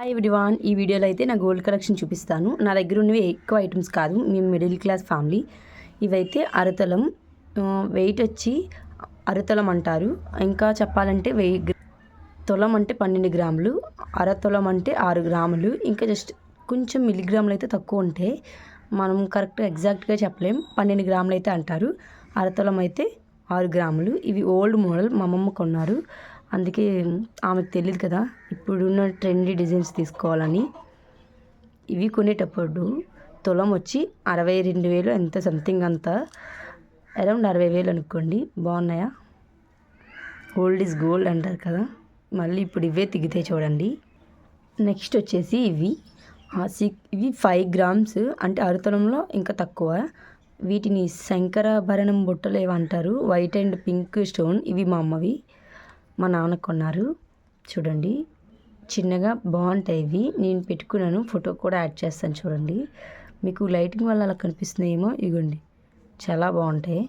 Hi everyone ఈ వీడియోలో అయితే నా గోల్డ్ కలెక్షన్ చూపిస్తాను. నా దగ్గర ఉన్నవి ఎక్కువ ఐటమ్స్ కాదు మేము మిడిల్ క్లాస్ ఫ్యామిలీ ఇవైతే అరతలం వెయిట్ వచ్చి అరతలం అంటారు. ఇంకా చెప్పాలంటే వెయ్యి తొలం తులం అంటే పన్నెండు గ్రాములు అరతులం అంటే ఆరు గ్రాములు. ఇంకా జస్ట్ కొంచెం మిల్లీగ్రాములు అయితే తక్కువ ఉంటాయి మనం కరెక్ట్ ఎగ్జాక్ట్గా చెప్పలేం. పన్నెండు గ్రాములు అయితే అంటారు. అరతులం అయితే ఆరు గ్రాములు. ఇవి ఓల్డ్ మోడల్ మా అమ్మమ్మ కొన్నారు. అందుకే ఆమెకు తెలియదు కదా. ఇప్పుడున్న ట్రెండీ డిజైన్స్ తీసుకోవాలని. ఇవి కొనేటప్పుడు తులం వచ్చి అరవై రెండు వేలు ఎంత సంథింగ్ అంత. అరౌండ్ అరవై వేలు అనుకోండి. బాగున్నాయా? గోల్డ్ ఈజ్ గోల్డ్ అంటారు కదా. మళ్ళీ ఇప్పుడు ఇవే తిగితే చూడండి. నెక్స్ట్ వచ్చేసి ఇవి. ఆ సిక్ ఇవి ఫైవ్ గ్రామ్స్ అంటే అరుతలంలో ఇంకా తక్కువ. వీటిని శంకరాభరణం బుట్టలు ఏమంటారు వైట్ అండ్ పింక్ స్టోన్ ఇవి మా అమ్మవి. మా నాన్న కొన్నారు. చూడండి చిన్నగా బాగుంటాయి ఇవి. నేను పెట్టుకున్నాను. ఫోటో కూడా యాడ్ చేస్తాను చూడండి. మీకు లైటింగ్ వల్ల అలా కనిపిస్తున్నాయేమో ఇగోండి. చాలా బాగుంటాయి.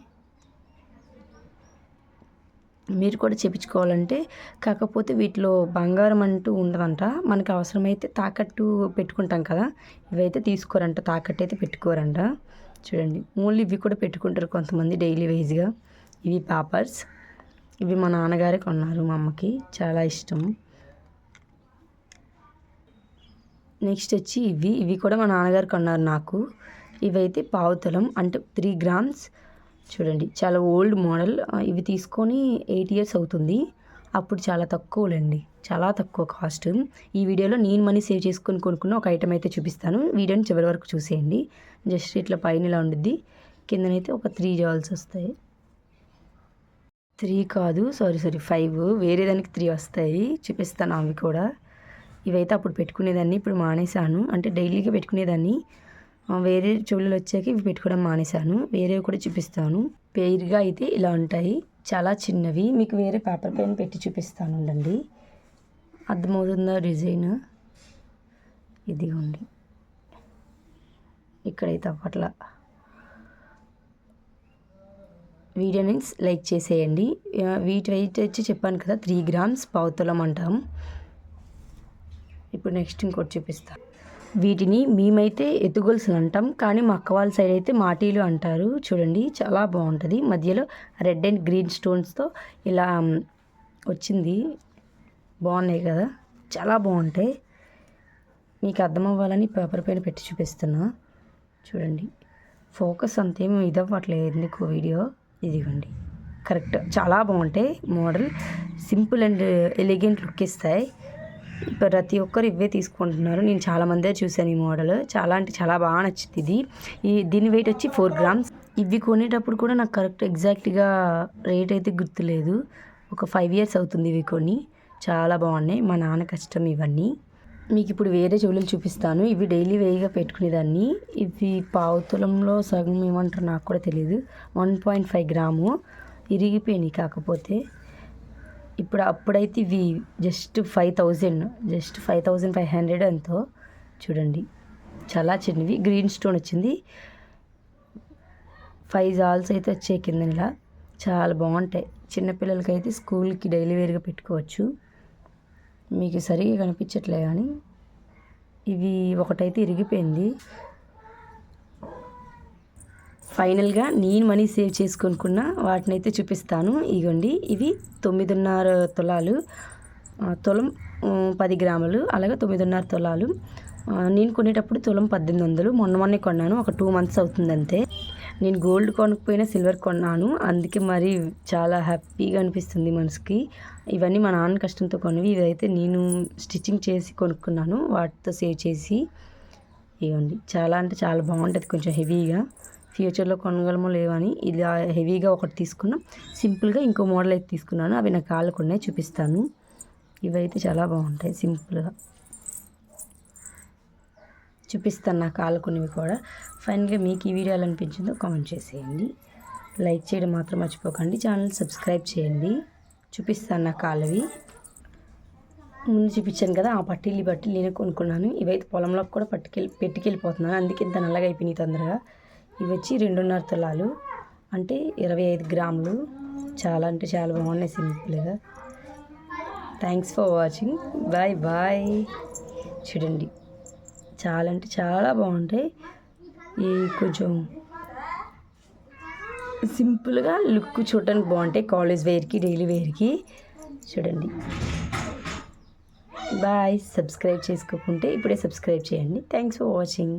మీరు కూడా చేపించుకోవాలంటే కాకపోతే వీటిలో బంగారం అంటూ ఉండదంట. మనకు అవసరమైతే తాకట్టు పెట్టుకుంటాం కదా. ఇవైతే తీసుకోరంట. తాకట్టు అయితే పెట్టుకోరంట. చూడండి ఓన్లీ ఇవి కూడా పెట్టుకుంటారు కొంతమంది డైలీ వైజ్గా. ఇవి పేపర్స్. ఇవి మా నాన్నగారే కొన్నారు మా అమ్మకి. చాలా ఇష్టం. నెక్స్ట్ వచ్చి ఇవి. ఇవి కూడా మా నాన్నగారు కొన్నారు నాకు. ఇవైతే పావుతలం అంటే త్రీ గ్రామ్స్. చూడండి చాలా ఓల్డ్ మోడల్. ఇవి తీసుకొని ఎయిట్ ఇయర్స్ అవుతుంది. అప్పుడు చాలా తక్కువలేండి. చాలా తక్కువ కాస్ట్. ఈ వీడియోలో నేను మనీ సేవ్ చేసుకొని కొనుక్కున్న ఒక ఐటమ్ అయితే చూపిస్తాను. వీడియోని చివరి వరకు చూసేయండి. జస్ట్ ఇట్లా పైన ఇలా ఉండిద్ది. కిందనైతే ఒక త్రీ జాల్స్ వస్తాయి. త్రీ కాదు. Sorry sorry five. వేరే దానికి త్రీ వస్తాయి. చూపిస్తాను అవి కూడా. ఇవైతే అప్పుడు పెట్టుకునేదాన్ని. ఇప్పుడు మానేశాను. అంటే డైలీగా పెట్టుకునేదాన్ని. వేరే చెవులు వచ్చాక ఇవి పెట్టుకోవడం మానేశాను. వేరేవి కూడా చూపిస్తాను. పేరుగా అయితే ఇలా ఉంటాయి. చాలా చిన్నవి. మీకు వేరే పేపర్ పైన పెట్టి చూపిస్తాను. ఉండండి. అర్థమవుతుందా డిజైన్. ఇదిగోండి. ఇక్కడైతే అప్పట్లో వీడియోని లైక్ చేసేయండి. వీటి వెయిట్ వచ్చి చెప్పాను కదా త్రీ గ్రామ్స్ పావుతులం అంటాం. ఇప్పుడు నెక్స్ట్ ఇంకోటి చూపిస్తాను వీటిని మేమైతే ఎత్తుగొలుసులు అంటాం కానీ మా అక్క వాళ్ళ సైడ్ అయితే మాటీలు అంటారు. చూడండి చాలా బాగుంటుంది. మధ్యలో రెడ్ అండ్ గ్రీన్ స్టోన్స్తో ఇలా వచ్చింది. బాగున్నాయి కదా చాలా బాగుంటాయి. మీకు అర్థమవ్వాలని పేపర్ పైన పెట్టి చూపిస్తున్నా. చూడండి ఫోకస్ అంతేమీ ఇదవ్వట్లేదు ఎందుకు వీడియో? ఇదిగోండి. కరెక్ట్. చాలా బాగుంటాయి model simple and elegant look ఇస్తాయి. ప్రతి ఒక్కరు ఇవే తీసుకుంటున్నారు. నేను చాలామందే చూశాను ఈ మోడల్. చాలా అంటే చాలా బాగా నచ్చింది ఇది. ఈ దీని వెయిట్ వచ్చి ఫోర్ గ్రామ్స్ ఇవి కొనేటప్పుడు కూడా నాకు కరెక్ట్ ఎగ్జాక్ట్గా రేట్ అయితే గుర్తులేదు. ఒక ఫైవ్ ఇయర్స్ అవుతుంది ఇవి కొని. చాలా బాగున్నాయి. మా నాన్న కష్టం ఇవన్నీ. మీకు ఇప్పుడు వేరే చెవులు చూపిస్తాను. ఇవి డైలీ వేయిగా పెట్టుకునేదాన్ని. ఇవి పావుతులంలో సగం ఏమంటారు నాకు కూడా తెలియదు వన్ పాయింట్ ఫైవ్ గ్రాము. ఇరిగిపోయినాయి కాకపోతే. ఇప్పుడు అప్పుడైతే ఇవి just five thousand. Just five thousand five hundred ఎంతో. చూడండి. చాలా చిన్నవి. గ్రీన్ స్టోన్ వచ్చింది. ఫైవ్ జాల్స్ అయితే వచ్చాయి కింద ఇలా చాలా బాగుంటాయి. చిన్నపిల్లలకి అయితే స్కూల్కి డైలీ వేర్గా పెట్టుకోవచ్చు. మీకు సరిగా కనిపించట్లే కానీ ఇవి ఒకటైతే ఇరిగిపోయింది. ఫైనల్గా నేను మనీ సేవ్ చేసుకొనుకున్న వాటిని అయితే చూపిస్తాను. ఇగోండి ఇవి తొమ్మిదిన్నర తులాలు. తులం పది గ్రాములు అలాగే తొమ్మిదిన్నర తులాలు. నేను కొనేటప్పుడు తులం పద్దెనిమిది వందలు. మొన్న మొన్నే కొన్నాను. ఒక టూ మంత్స్ అవుతుంది అంతే నేను గోల్డ్ కొనకపోయినా సిల్వర్ కొన్నాను. అందుకే మరి చాలా హ్యాపీగా అనిపిస్తుంది మనసుకి. ఇవన్నీ మా నాన్న కష్టంతో కొన్నవి. ఇవైతే నేను స్టిచ్చింగ్ చేసి కొనుక్కున్నాను. వాటితో సేవ్ చేసి. ఇవ్వండి. చాలా అంటే చాలా బాగుంటుంది. కొంచెం హెవీగా ఫ్యూచర్లో కొనగలమో లేవని ఇలా హెవీగా ఒకటి తీసుకున్నాం. సింపుల్గా ఇంకో మోడల్ అయితే తీసుకున్నాను. అవి నా కాళ్ళకు ఉన్నాయి. చూపిస్తాను. ఇవైతే చాలా బాగుంటాయి. సింపుల్గా చూపిస్తాను నా కాళ్ళకున్నవి కూడా. ఫైనల్గా మీకు ఈ వీడియో ఎలా అనిపించిందో కామెంట్ చేసేయండి. లైక్ చేయడం మాత్రం మర్చిపోకండి. ఛానల్ సబ్స్క్రైబ్ చేయండి. చూపిస్తాను నా కాళ్ళవి. ముందు చూపించాను కదా ఆ పట్టీలు బట్టి నేను కొనుక్కున్నాను. ఇవైతే పొలంలోకి కూడా పట్టుకెళ్ళి పెట్టుకెళ్ళిపోతున్నాను. అందుకే ఇంత నల్లగా అయిపోయినాయి తొందరగా. ఇవి వచ్చి రెండున్నర తులాలు. అంటే ఇరవై ఐదు గ్రాములు. చాలా అంటే చాలా బాగున్నాయి సింపుల్గా. Thanks for watching bye bye చూడండి. చాలా అంటే చాలా బాగుంటాయి. ఈ కొంచెం సింపుల్గా లుక్ చూడడానికి బాగుంటాయి. కాలేజ్ వేర్కి డైలీ వేర్కి. చూడండి. బాయ్. సబ్స్క్రైబ్ చేసుకోకుంటే ఇప్పుడే సబ్స్క్రైబ్ చేయండి. Thanks for watching.